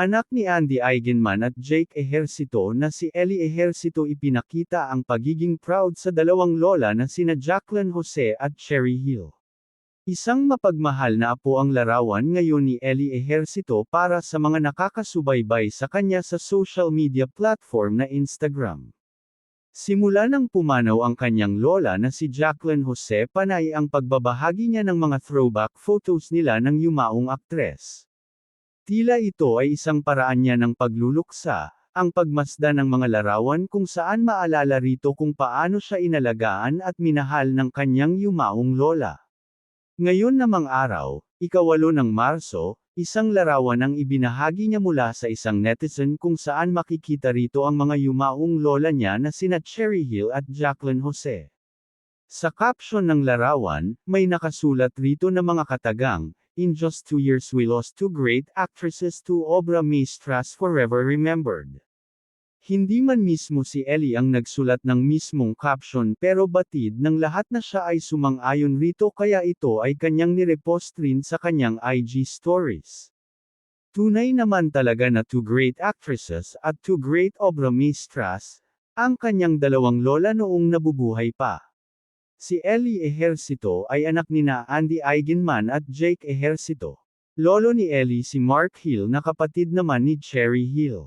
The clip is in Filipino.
Anak ni Andy Eigenman at Jake Ejercito na si Ellie Ejercito ipinakita ang pagiging proud sa dalawang lola na sina Jacqueline Jose at Cherry Hill. Isang mapagmahal na apo ang larawan ngayon ni Ellie Ejercito para sa mga nakakasubaybay sa kanya sa social media platform na Instagram. Simula nang pumanaw ang kanyang lola na si Jacqueline Jose panay ang pagbabahagi niya ng mga throwback photos nila ng yumaong aktres. Tila ito ay isang paraan niya ng pagluluksa, ang pagmasda ng mga larawan kung saan maalala rito kung paano siya inalagaan at minahal ng kanyang yumaong lola. Ngayon namang araw, ikawalo ng Marso, isang larawan ang ibinahagi niya mula sa isang netizen kung saan makikita rito ang mga yumaong lola niya na sina Cherry Hill at Jacqueline Jose. Sa caption ng larawan, may nakasulat rito na mga katagang, In just two years we lost two great actresses to obra maestras forever remembered. Hindi man mismo si Ellie ang nagsulat ng mismong caption pero batid ng lahat na siya ay sumang-ayon rito kaya ito ay kanyang nirepost rin sa kanyang IG stories. Tunay naman talaga na two great actresses at two great obra maestras, ang kanyang dalawang lola noong nabubuhay pa. Si Ellie Ejercito ay anak nina Andy Eigenman at Jake Ejercito. Lolo ni Ellie si Mark Hill na kapatid naman ni Cherry Hill.